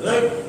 Good.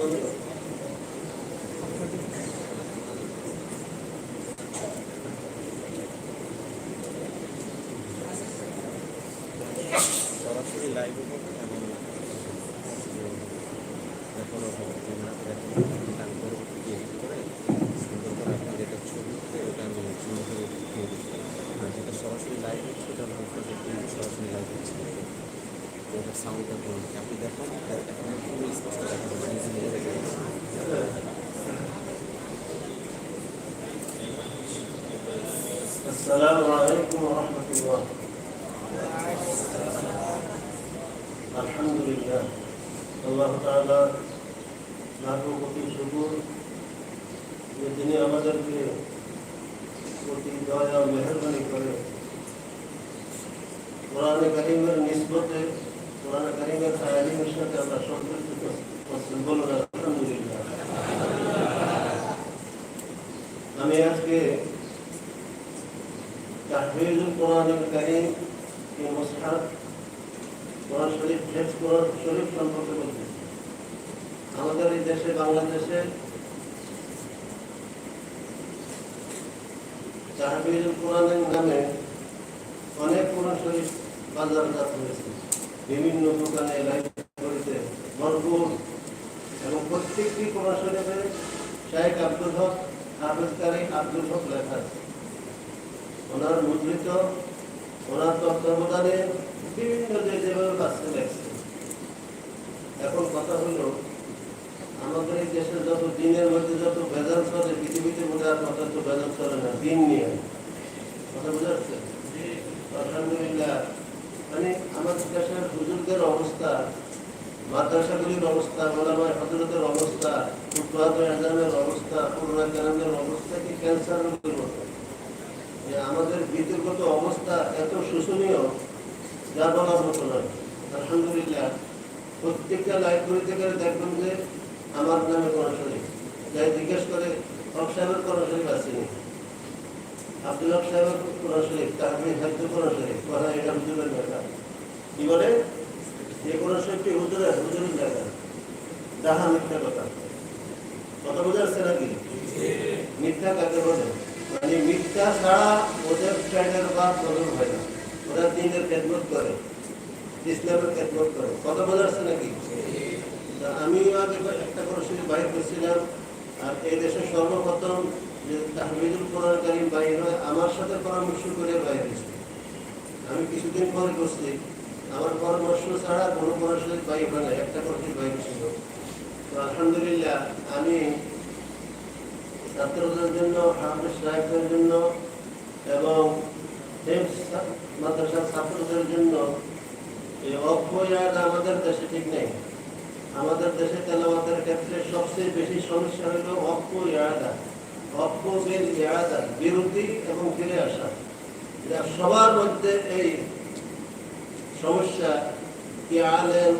সরাসরি তিনি আমাদেরকে প্রতি দয়া মেহরবানি করে করিমের করিমের সাথে আমরা আমি আজকে তাহবিল করিম আমাদের এই দেশে, বাংলাদেশে নামে অনেক কোরআন শরীফ বাজারজাত হয়েছে। বিভিন্ন দোকানে লাইব্রেরিতে ভরপুর। এবং প্রত্যেকটি কোরআন শরীফে শাহেখ আব্দুল হক হাফেজ কারি আব্দুল হক লেখা আছে। ওনার মুদ্রিত, ওনার তত্ত্বাবধানে বিভিন্ন যে যেভাবে বাঁচতে লাগছে এখন কথা হলো, আমাদের এই দেশে যত দিনের মধ্যে যত ভেজাল চলে, পৃথিবীতে বোঝা আর কথা তো ভেজাল চলে না, দিন নিয়ে। কথা বোঝা যাচ্ছে? আলহামদুলিল্লাহ। মানে আমাদের দেশের হুজুরদের অবস্থা, মাদ্রাসাগুলির অবস্থা মোলামায় হজরতের অবস্থা এজামের অবস্থা, পুরোনা কেরামের অবস্থা কি ক্যান্সার রোগের মতো? যে আমাদের বিতর্কত অবস্থা এত শোষণীয়, যা বলার মতো নয়। আলহামদুলিল্লাহ। প্রত্যেকটা লাইব্রেরিতে গেলে দেখবেন যে আমার নামে কোরআন যাই জিজ্ঞেস করে, হক সাহেবের কোরআন শরীফ আসেনি আব্দুল হক সাহেবের কোরআন শরীফ তাহমিদ হাজুর কোরআন শরীফ এটা হুজুরের লেখা কি বলে? যে কোরআন শরীফটি হুজুরের হুজুরের লেখা যাহা মিথ্যা কথা। কথা বোঝা যাচ্ছে নাকি? মিথ্যা কাকে বলে? মানে মিথ্যা ছাড়া ওদের ট্রেনের বা বদল হয় না। ওরা দিনের খেদমত করে। ইসলামের খেদমত নাকি? আমি একটা শুধু বাইর করছিলাম আর এই দেশের সর্বপ্রথম আমার সাথে পরামর্শ করে বাইর আমি কিছুদিন পরে করছি। আমার পরামর্শ ছাড়া কোনো পরামর্শ বাইর হয় না, একটা করতে বাইর ছিল তো আলহামদুলিল্লাহ, আমি ছাত্রদের জন্য, হাফিজ জন্য এবং মাদ্রাসার ছাত্রদের জন্য এই অক্ষয়াদ আমাদের দেশে ঠিক নেই। আমাদের দেশে তেলাওয়াতের ক্ষেত্রে সবচেয়ে বেশি সমস্যা হলো অক্ষয়াদা অক্ষ বের ইয়াদা, বিরতি এবং ফিরে আসা। যা সবার মধ্যে এই সমস্যা, কি আলেম,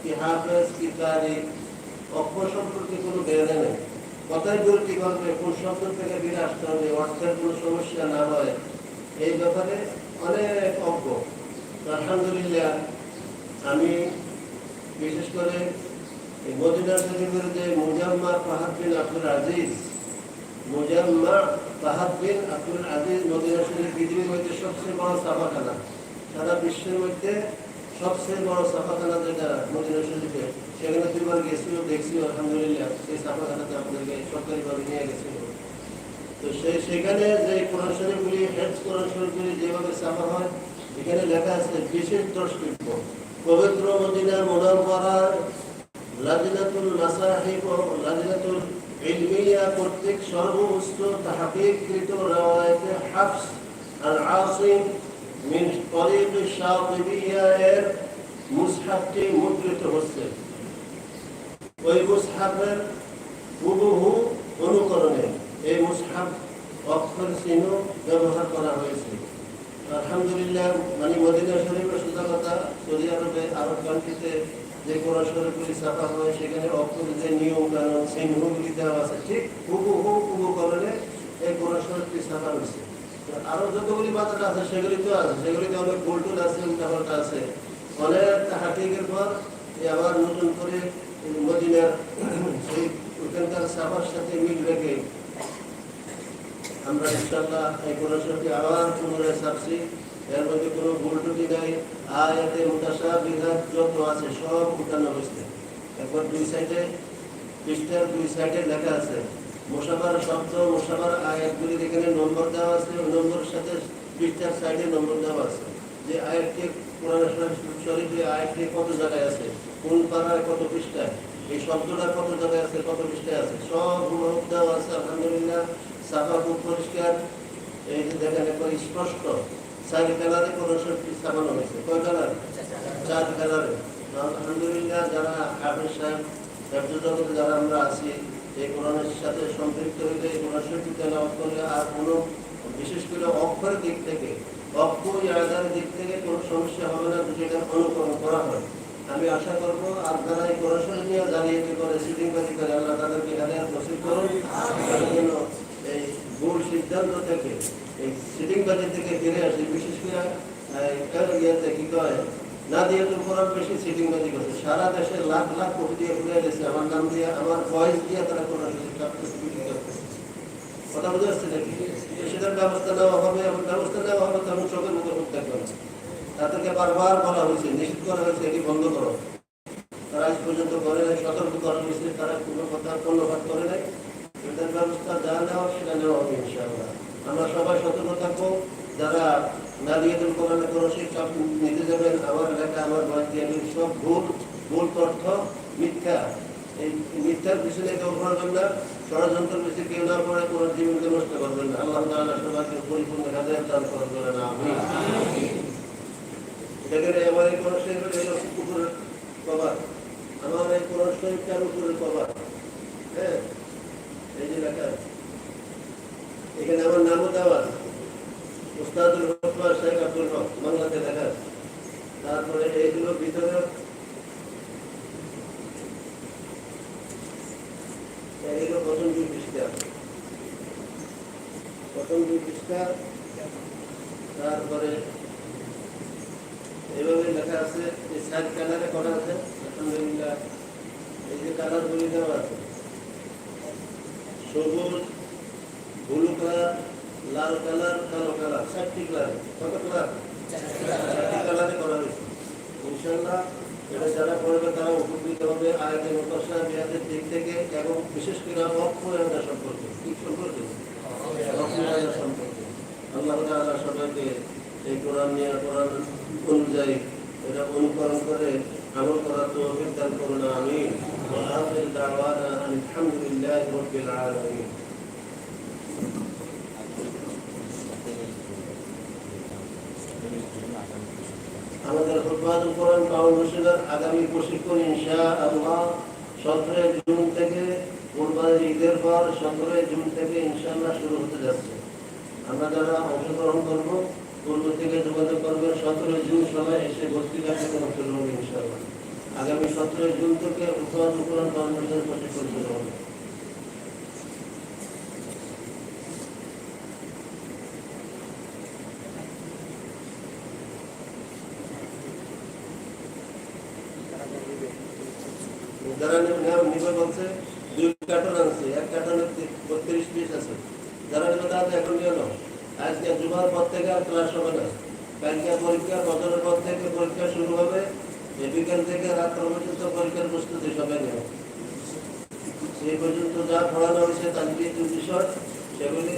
কি হাফেজ, কি তারিখ অক্ষ সম্পর্কে কোনো জ্ঞানে নেই। কথায় বিরতি করবে কোন শব্দ থেকে ফিরে আসতে হবে, অর্থের কোনো সমস্যা না হয়। এই ব্যাপারে অনেক অজ্ঞ আলহামদুলিল্লাহ আমি বিশেষ করে মদিনা শরীফের যে Mujamma Abdul Aziz Abdul Aziz Medina শরীফ পৃথিবীর মধ্যে সবচেয়ে বড় ছাপাখানা সারা বিশ্বের মধ্যে সবচেয়ে বড় ছাপাখানা যেটা মদিনা শরীফে, সেখানে দুবার গেছিল দেখছি আলহামদুলিল্লাহ সেই ছাপাখানাতে আপনাদেরকে সরকারিভাবে নিয়ে গেছিল। তো সেই সেখানে যে কোরআন শরীফগুলি হেডস কোরআন শরীফগুলি যেভাবে ছাপা হয়, এখানে লেখা আছে বিশেষ দ্রষ্টব্য। পবিত্র মদিনা মোনাম্মরার লাজিনাতুল মাসাহিব ও লাজিনাতুল ইলমিয়া কর্তৃক সর্বোচ্চ তাহকিককৃত রাওয়ায়াতে হাফস আল আসিম মিন তরিক শাতিবিয়া এর মুসহাফটি মুদ্রিত হচ্ছে। ওই মুসহাফের হুবহু অনুকরণে এই মুসহাফ অক্ষর চিহ্ন ব্যবহার করা হয়েছে। আলহামদুলিল্লাহ মানে মদিনা শরীফের সোজা কথা সৌদি আরবে আরব কান্ট্রিতে যে কোরআন শরীফগুলি ছাপা হয়, সেখানে অক্ষরের যে নিয়ম কানুন চিহ্নগুলি দেওয়া আছে। ঠিক হুবহু উপকরণে এই কোরআন শরীফটি ছাপা হয়েছে। আরও যতগুলি বাজার আছে, সেগুলি তো আছে। সেগুলিতে অনেক গোলটুল আছে, উল্টাপাল্টা আছে। অনেক হাকিকের পর আবার নতুন করে মদিনার সেই ওখানকার সাবার সাথে মিল রেখে আমরা ইনশাল্লাহ এই কোরআন আবার পুনরায় ছাপছি এর মধ্যে কোনো ভুল ত্রুটি নাই। আয়াতে মুতাসা বিধান যত আছে সব উঠানো হয়েছে। একবার দুই সাইডে, পৃষ্ঠার দুই সাইডে লেখা আছে মোসাবার শব্দ মোসাবার আয়াতগুলি এখানে নম্বর দেওয়া আছে, ওই নম্বরের সাথে পৃষ্ঠার সাইডে নম্বর দেওয়া আছে। যে আয়াতটি কোরআন শরীফে আয়াতটি কত জায়গায় আছে? কোন পাড়ায় কত পৃষ্ঠায়? এই শব্দটা কত জায়গায় আছে, কত পৃষ্ঠায় আছে? সব দেওয়া আছে, আলহামদুলিল্লাহ। সাফা খুব পরিষ্কার এই যে দেখেন একবার স্পষ্ট চার কালারে কোরআন শরীফটি ছাপানো হয়েছে। কয় কালার? চার কালারে। আলহামদুলিল্লাহ যারা হাফিজ সাহেব জগতে যারা আমরা আছি, এই কোরআনের সাথে সম্পৃক্ত হইলে এই কোরআন শরীফটি তেলাওয়াত করলে আর কোনো বিশেষ করে অক্ষরের দিক থেকে, অক্ষ ইয়াদার দিক থেকে কোনো সমস্যা হবে না যদি এটা অনুকরণ করা হয়। আমি আশা করব আর যারা এই কোরআন শরীফ নিয়ে জানিয়ে করে সিটিং করে আল্লাহ তাদেরকে হাজার প্রসিদ্ধ করুন। ভুল সিদ্ধান্ত থেকে, এই সিটিং বাজি থেকে ফিরে আসি, বিশেষ করে ইয়েতে কি কয় না দিয়ে তো কোরআন বেশি সিটিং বাজি করছে। সারা দেশে লাখ লাখ কোটি দিয়ে ঘুরে গেছে আমার নাম দিয়ে, আমার ভয়েস দিয়ে তারা করতেছে। কথা বুঝে আসছে নাকি? সেটার ব্যবস্থা নেওয়া হবে এবং ব্যবস্থা নেওয়া হবে তখন চোখের মুখে মুখ দেখবে তাদেরকে বারবার বলা হয়েছে নিষেধ করা হয়েছে, এটি বন্ধ করো। তারা আজ পর্যন্ত করে নাই, সতর্ক করা হয়েছে, তারা কোনো কথা কর্ণপাত করে নাই। এটার ব্যবস্থা যা নেওয়া সেটা নেওয়া হবে ইনশাআল্লাহ। আমরা সবাই সতর্ক থাকব। যারা নাদিয়াতুল কোরআনে কোনো শিক্ষা নিতে যাবেন, আমার এলাকা, আমার আমি সব ভুল ভুল তথ্য, মিথ্যা, এই মিথ্যার পিছনে কেউ পড়বেন না, ষড়যন্ত্রের পিছনে কেউ না পড়ে, কোনো জীবনকে নষ্ট করবেন না। আল্লাহ তাআলা সবাইকে পরিপূর্ণ হাজার দান করবেন না আমি এখানে আমার এই কোরআন শরীফের উপরের কভার, আমার এই কোরআন শরীফটার উপরের কভার হ্যাঁ এই যে লেখা আছে। এখানে আমার নামও দেওয়া আছে উস্তাদুল রহমান শেখ আব্দুল হক বাংলাতে লেখা আছে তারপরে এইগুলো ভিতরে এইগুলো প্রথম দুই পৃষ্ঠা প্রথম দুই পৃষ্ঠা তারপরে এভাবে লেখা আছে এই সাইড কালারে করা আছে আলহামদুলিল্লাহ এই যে কালার গুলি দেওয়া আছে সবুজ ব্লু কালার লাল কালার, কালো কালার, চারটি কালার, কত কালার? চারটি কালারে করা হয়েছে। ইনশাল্লাহ এটা যারা পড়বে তারা উপকৃত হবে আয়াতের মুখসা বিয়াদের দিক থেকে এবং বিশেষ করে অক্ষ সম্পর্কে কি সম্পর্কে রহমানের সম্পর্কে। আল্লাহ তাআলা সবাইকে এই কোরআন নিয়ে কোরআন অনুযায়ী এটা অনুকরণ করে আমল করার তৌফিক দান করুন আখির দাওয়ানা আলহামদুলিল্লাহি রাব্বিল আলামিন। হুফাজুল কোরআন ফাউন্ডেশনের আগামী প্রশিক্ষণ ইনশা আল্লাহ সতেরোই জুন থেকে কোরবানির ঈদের পর সতেরোই জুন থেকে ইনশাআল্লাহ শুরু হতে যাচ্ছে। আমরা যারা অংশগ্রহণ করব, পূর্ব থেকে যোগাযোগ করবেন সতেরোই জুন সবাই এসে ভর্তি কার্যক্রমে অংশগ্রহণ করবে ইনশাআল্লাহ। আগামী সতেরোই জুন থেকে হুফাজুল কোরআন ফাউন্ডেশনের প্রশিক্ষণ শুরু হবে যারা নেবে নিবে বলছে দুই কার্টন আনছে এক কার্টনে বত্রিশ পিস আছে যারা নেবে তাদের এখন নিয়ে নাও আজকে জুমার পর থেকে আর ক্লাস হবে না কালকে পরীক্ষা বছরের পর থেকে পরীক্ষা শুরু হবে এই বিকেল থেকে রাত্র পর্যন্ত পরীক্ষার প্রস্তুতি সবাই নেবে সেই পর্যন্ত যা পড়ানো হয়েছে তান্ত্রিক বিষয় সেগুলি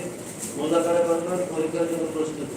মোজাকারে করবেন পরীক্ষার জন্য প্রস্তুতি।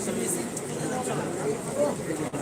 Thank you.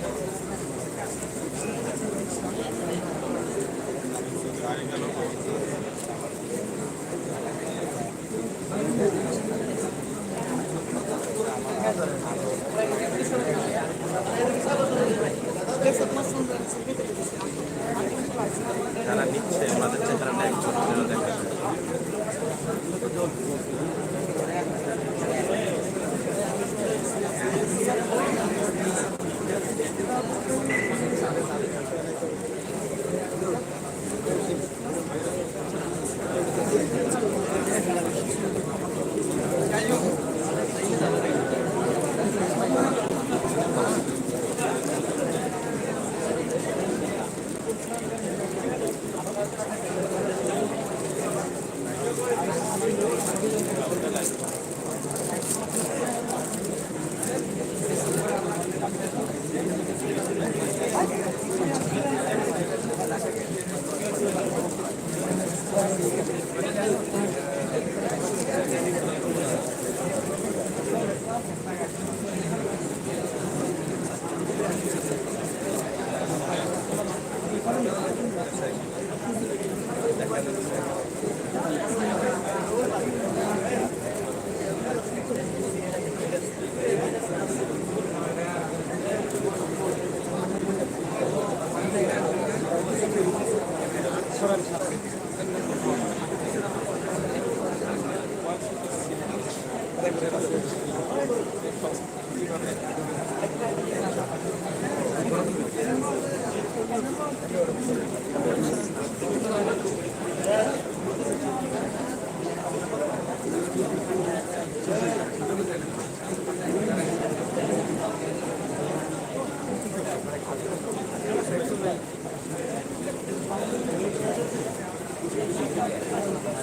যারা Thank you.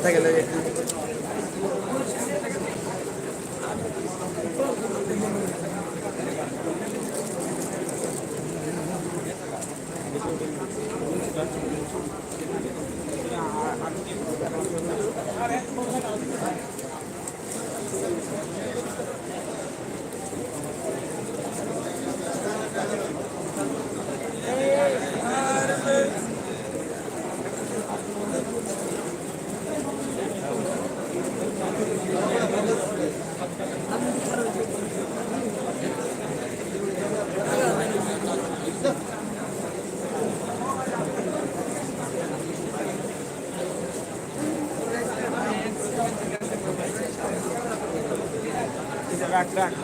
থাকে লাগে যায়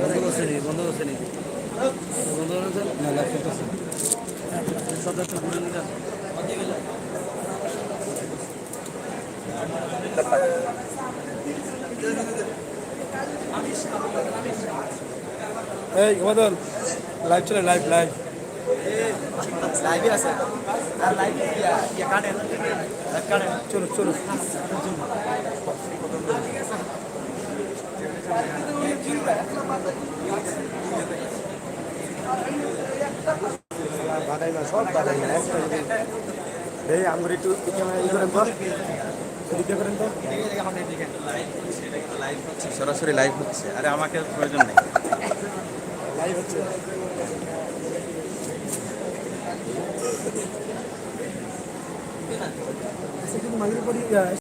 বন্ধ করছে নি বন্ধ করছে নি বন্ধ করেছে না লাইভ করতেছে সব একটা ঘুরে নিতে এই ওদল লাইভ চলে লাইভ লাইভ লাইভে আছে। আর লাইভ ইয়া কাটেন চলো চলো। বাদাই না সব বাদাই না। এই আঙ্গুর একটু ক্যামেরা ই তো এদিকে করেন তো? সরাসরি লাইভ হচ্ছে। আরে আমাকে প্রয়োজন নেই। লাইভ হচ্ছে। মাঝে পড়ি